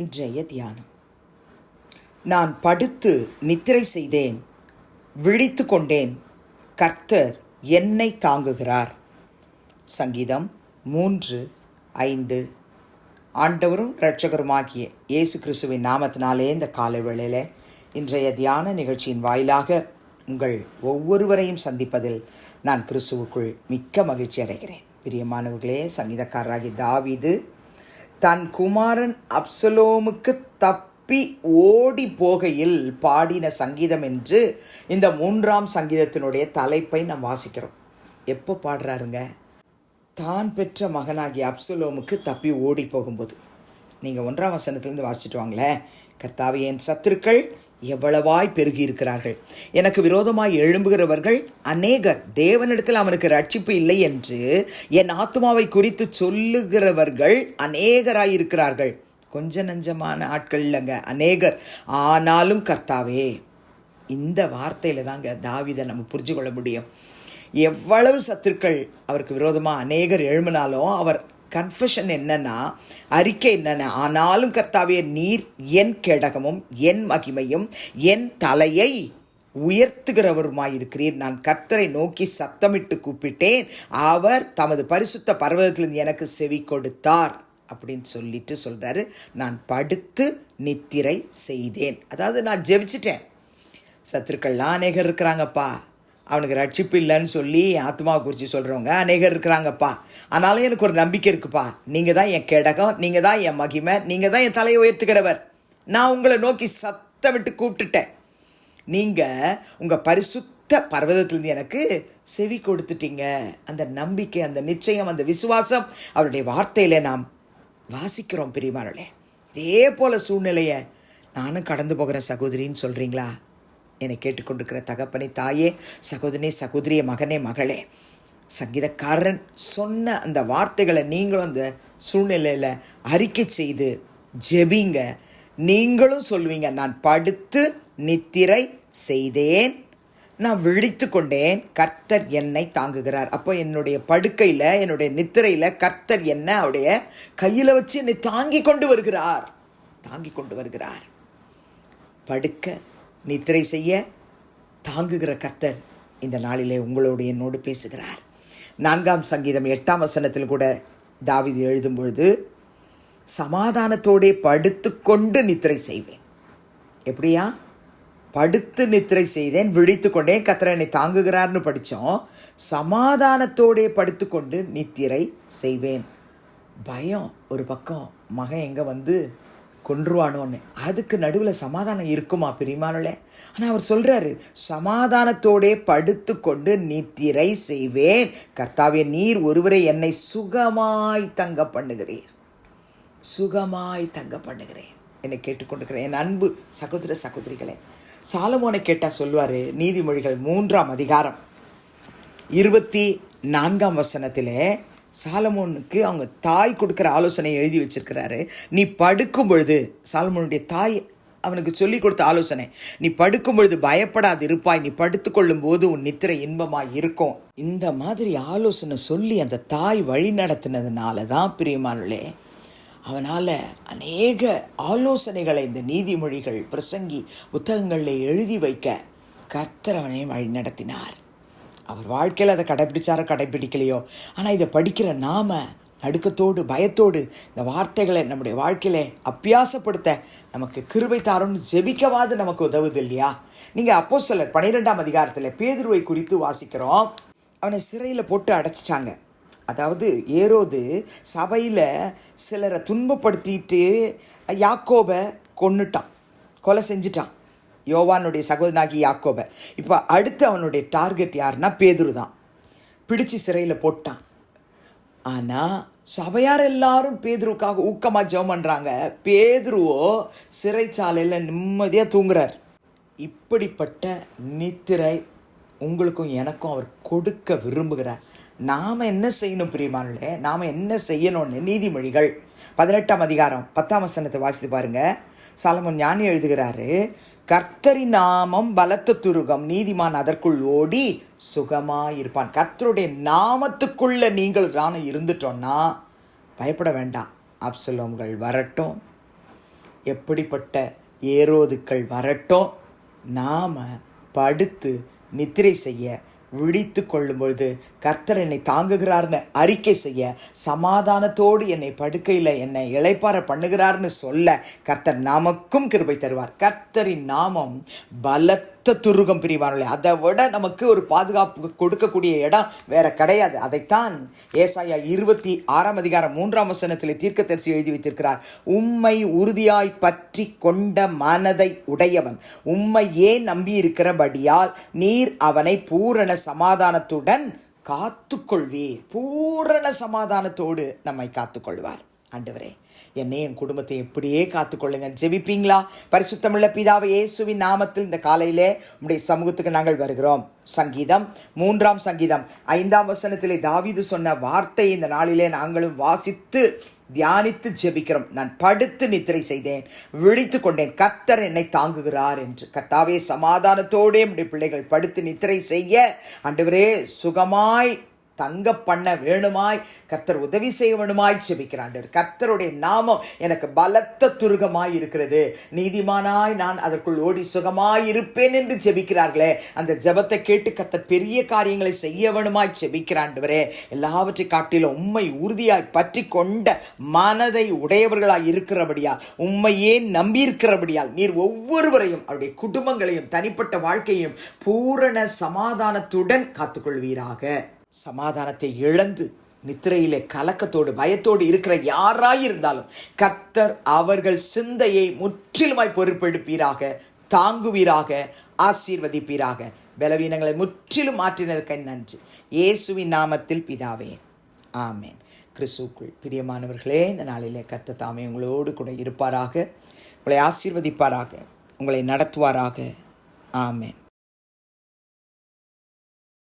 இன்றைய தியானம். நான் படுத்து நித்திரை செய்தேன் விழித்து கொண்டேன் கர்த்தர் என்னை தாங்குகிறார். சங்கீதம் மூன்று ஐந்து. ஆண்டவரும் இரட்சகருமாகிய இயேசு கிறிஸ்துவின் நாமத்தினாலே இந்த காலை வேளையில் இன்றைய தியான நிகழ்ச்சியின் வாயிலாக உங்கள் ஒவ்வொருவரையும் சந்திப்பதில் நான் கிறிஸ்துவுக்குள் மிக்க மகிழ்ச்சி அடைகிறேன். பிரியமானவர்களே சங்கீதக்காரராகி தாவிது தன் குமாரன் அப்சலோமுக்கு தப்பி ஓடி போகையில் பாடின சங்கீதம் என்று இந்த மூன்றாம் சங்கீதத்தினுடைய தலைப்பை நாம் வாசிக்கிறோம். எப்போ பாடுறாருங்க? தான் பெற்ற மகனாகிய அப்சலோமுக்கு தப்பி ஓடி போகும்போது. நீங்கள் ஒன்றாம் வசனத்துலேருந்து வாசிச்சுட்டு வாங்களேன். கர்த்தாவை என் சத்துருக்கள் எவ்வளவாய் பெருகி இருக்கிறார்கள் எனக்கு விரோதமாய் எழும்புகிறவர்கள் அநேகர். தேவனிடத்தில் அவனுக்கு ரட்சிப்பு இல்லை என்று என் ஆத்மாவை குறித்து சொல்லுகிறவர்கள் அநேகராய் இருக்கிறார்கள் கொஞ்ச நஞ்சமான ஆட்கள் இல்லைங்க அநேகர். ஆனாலும் கர்த்தாவே இந்த வார்த்தையில் தாங்க தாவிதை நம்ம புரிஞ்சு கொள்ள முடியும். எவ்வளவு சத்துருக்கள் அவருக்கு விரோதமாக அநேகர் எழும்பினாலும் அவர் கன்ஃபஷன் என்னன்னா அறிக்கை என்னென்ன ஆனாலும் கர்த்தாவே நீர் என் கேடகமும் என் மகிமையும் என் தலையை உயர்த்துகிறவருமாயிருக்கிறீர் நான் கர்த்தரை நோக்கி சத்தமிட்டு கூப்பிட்டேன். அவர் தமது பரிசுத்த பர்வதத்திலிருந்து எனக்கு செவி கொடுத்தார் அப்படின்னு சொல்லிட்டு சொல்கிறாரு நான் படுத்து நித்திரை செய்தேன். அதாவது நான் ஜெபிச்சிட்டேன். சத்துருக்கள்லாம் அநேகர் இருக்கிறாங்கப்பா. அவனுக்கு ரட்சிப்பு இல்லைன்னு சொல்லி ஆத்மாவை குறித்து சொல்கிறவங்க அநேகர் இருக்கிறாங்கப்பா. ஆனாலும் எனக்கு ஒரு நம்பிக்கை இருக்குப்பா. நீங்கள் தான் என் கிடகம் நீங்கள் தான் என் மகிமை நீங்கள் தான் என் தலையை உயர்த்துகிறவர். நான் உங்களை நோக்கி சத்தம் விட்டு கூப்பிட்டுட்டேன். நீங்கள் உங்கள் பரிசுத்த பர்வதத்துலேருந்து எனக்கு செவி கொடுத்துட்டீங்க. அந்த நம்பிக்கை அந்த நிச்சயம் அந்த விசுவாசம் அவருடைய வார்த்தையில் நாம் வாசிக்கிறோம் பிரிமானே இதே போல் சூழ்நிலையை நானும் கடந்து போகிற சகோதரின்னு சொல்கிறீங்களா என்னை கேட்டுக்கொண்டிருக்கிற தகப்பனே தாயே சகோதரனே சகோதரிய மகனே மகளே. சங்கீதக்காரன் சொன்ன அந்த வார்த்தைகளை நீங்களும் அந்த சூழ்நிலையில் அறிக்கை செய்து ஜெபிங்க. நீங்களும் சொல்லுவீங்க நான் படுத்து நித்திரை செய்தேன். நான் விழித்து கொண்டேன். கர்த்தர் என்னை தாங்குகிறார். அப்போ என்னுடைய படுக்கையில் என்னுடைய நித்திரையில் கர்த்தர் என்ன அவருடைய கையில் வச்சு என்னை தாங்கி கொண்டு வருகிறார். தாங்கி கொண்டு வருகிறார். படுக்க நித்திரை செய்ய தாங்குகிற கர்த்தர் இந்த நாளிலே உங்களோடு என்னோடு பேசுகிறார். நான்காம் சங்கீதம் எட்டாம் வசனத்தில் கூட தாவிது எழுதும் பொழுது சமாதானத்தோடே படுத்துக்கொண்டு நித்திரை செய்வேன். எப்படியா? படுத்து நித்திரை செய்தேன் விழித்து கொண்டேன் கத்திர என்னை தாங்குகிறார்னு படித்தோம். சமாதானத்தோடே படுத்துக்கொண்டு நித்திரை செய்வேன். பயம் ஒரு பக்கம் மகன் எங்கே வந்து கொன்றுவானோன்னு. அதுக்கு நடுவில் சமாதானம் இருக்குமா பெரியமானே ஆனால் அவர் சொல்கிறாரு சமாதானத்தோடே படுத்து கொண்டு நித்திரை செய்வேன். கர்த்தாவே நீர் ஒருவரை என்னை சுகமாய் தங்க பண்ணுகிறீர். சுகமாய் தங்க பண்ணுகிறேன். என்னை கேட்டுக்கொண்டிருக்கிறேன் என் அன்பு சகோதர சகோதரிகளே சாலமோனை கேட்டால் சொல்லுவார் நீதிமொழிகள் மூன்றாம் அதிகாரம் இருபத்தி நான்காம் வசனத்திலே சாலமோனுக்கு அவங்க தாய் கொடுக்குற ஆலோசனை எழுதி வச்சிருக்கிறாரு. நீ படுக்கும் பொழுது சாலமோனுடைய தாய் அவனுக்கு சொல்லி கொடுத்த ஆலோசனை நீ படுக்கும் பொழுது பயப்படாது இருப்பாய். நீ படுத்துக்கொள்ளும் போது உன் நித்திரை இன்பமாக இருக்கும். இந்த மாதிரி ஆலோசனை சொல்லி அந்த தாய் வழி நடத்தினதுனால தான் பிரியமானே அவனால் அநேக ஆலோசனைகளை இந்த நீதிமொழிகள் பிரசங்கி புத்தகங்களில் எழுதி வைக்க கர்த்தர் அவனை வழி நடத்தினார். அவர் வாழ்க்கையில் அதை கடைப்பிடிச்சாரோ கடைப்பிடிக்கலையோ ஆனால் இதை படிக்கிற நாம நடுக்கத்தோடு பயத்தோடு இந்த வார்த்தைகளை நம்முடைய வாழ்க்கையில அப்பியாசப்படுத்த நமக்கு கிருபை தாரோன்னு ஜெபிக்கவாது நமக்கு உதவுது இல்லையா? நீங்கள் அப்போ சிலர் பன்னிரெண்டாம் அதிகாரத்தில் பேதுருவை குறித்து வாசிக்கிறோம். அவனை சிறையில் போட்டு அடைச்சிட்டாங்க. அதாவது ஏரோது சபையில் சிலரை துன்பப்படுத்திட்டு யாக்கோபை கொன்னுட்டான். கொலை செஞ்சிட்டான். யோவானுடைய சகோதரனாகி யாக்கோபை. இப்போ அடுத்து அவனுடைய டார்கெட் யாருன்னா பேதுரு தான். பிடிச்சு சிறையில் போட்டான். ஆனால் சபையார் எல்லாரும் பேதுருக்காக ஊக்கமாக ஜெபம் பண்ணுறாங்க பேதுருவோ சிறைச்சாலையில் நிம்மதியாக தூங்குறார். இப்படிப்பட்ட நித்திரை உங்களுக்கும் எனக்கும் அவர் கொடுக்க விரும்புகிறார். நாம் என்ன செய்யணும் பிரியமானே நாம் என்ன செய்யணும்னு? நீதிமொழிகள். பதினெட்டாம் அதிகாரம் பத்தாம் வசனத்தை வாசித்து பாருங்க. சாலமன் ஞானி எழுதுகிறாரு கர்த்தரி நாமம் பலத்த துருகம் நீதிமான் அதற்குள் ஓடி சுகமாயிருப்பான். கர்த்தருடைய நாமத்துக்குள்ள நீங்கள் தானே இருந்துட்டோம்னா பயப்பட வேண்டாம். அப்சலோம்கள் வரட்டும். எப்படிப்பட்ட ஏரோதுக்கள் வரட்டும். நாம் படுத்து நித்திரை செய்ய விழித்து கொள்ளும் பொழுது கர்த்தர் என்னை தாங்குகிறார்னு அறிக்கை செய்ய சமாதானத்தோடு என்னை படுக்கையில் என்னை இளைப்பார பண்ணுகிறார்னு சொல்ல கர்த்தர் நமக்கும் கிருபை தருவார். கர்த்தரின் நாமம் பலத்த துருகம் பிரிவானே அதை விட நமக்கு ஒரு பாதுகாப்பு கொடுக்கக்கூடிய இடம் வேற கிடையாது. அதைத்தான் ஏசாயா இருபத்தி ஆறாம் அதிகாரம் மூன்றாம் வசனத்தில் தீர்க்கதரிசி எழுதி வைத்திருக்கிறார். உம்மை உறுதியாய் பற்றி கொண்ட மனதை உடையவன். உம்மை ஏன் நீர் அவனை பூரண சமாதானத்துடன் காத்துக்கொள்வீர். பூரண சமாதானத்தோடு நம்மை காத்துக்கொள்வார். ஆண்டவரே என்னை என் குடும்பத்தை எப்படியே காத்துக்கொள்ளுங்க ஜெபிப்பீங்களா? பரிசுத்தமுள்ள பிதாவை இயேசுவின் நாமத்தில் இந்த காலையிலே உடைய சமூகத்துக்கு நாங்கள் வருகிறோம். சங்கீதம் மூன்றாம் சங்கீதம். ஐந்தாம் வசனத்திலே தாவீது சொன்ன வார்த்தை இந்த நாளிலே நாங்களும் வாசித்து தியானித்து ஜெபிக்கிறோம். நான் படுத்து நித்திரை செய்தேன் விழித்து கொண்டேன். கர்த்தர் என்னை தாங்குகிறார் என்று. கர்த்தாவே சமாதானத்தோடே நம்முடைய பிள்ளைகள் படுத்து நித்திரை செய்ய அன்றுவரே சுகமாய் தங்க பண்ண வேணுமாய் கர்த்தர் உதவி செய்ய வேணுமாய் செபிக்கிறான் கர்த்தருடைய நாமம் எனக்கு பலத்த துருகமாய் இருக்கிறது. நீதிமானாய் நான் அதற்குள் ஓடி சுகமாய் இருப்பேன் என்று ஜெபிக்கிறார்களே. அந்த ஜெபத்தை கேட்டு கர்த்தர் பெரிய காரியங்களை செய்ய வேணுமாய் செபிக்கிறாண்டவரே எல்லாவற்றை காட்டிலும் உண்மை உறுதியாய் பற்றி கொண்ட மனதை உடையவர்களாய் இருக்கிறபடியால் உண்மையே நம்பியிருக்கிறபடியால் நீர் ஒவ்வொருவரையும் அவருடைய குடும்பங்களையும் தனிப்பட்ட வாழ்க்கையும் பூரண சமாதானத்துடன் காத்துக்கொள்வீராக. சமாதானத்தை இழந்து நித்திரையிலே கலக்கத்தோடு பயத்தோடு இருக்கிற யாராயிருந்தாலும் கர்த்தர் அவர்கள் சிந்தையை முற்றிலுமாய் பொறுப்பெடுப்பீராக தாங்குவீராக ஆசீர்வதிப்பீராக. பலவீனங்களை முற்றிலும் மாற்றினதுக்கு நன்றி. இயேசுவின் நாமத்தில் பிதாவே ஆமேன். கிறிஸ்துக்குள் பிரியமானவர்களே இந்த நாளிலே கர்த்தர் தாமே உங்களோடு கூட இருப்பாராக உங்களை ஆசீர்வதிப்பாராக உங்களை நடத்துவாராக. ஆமேன்.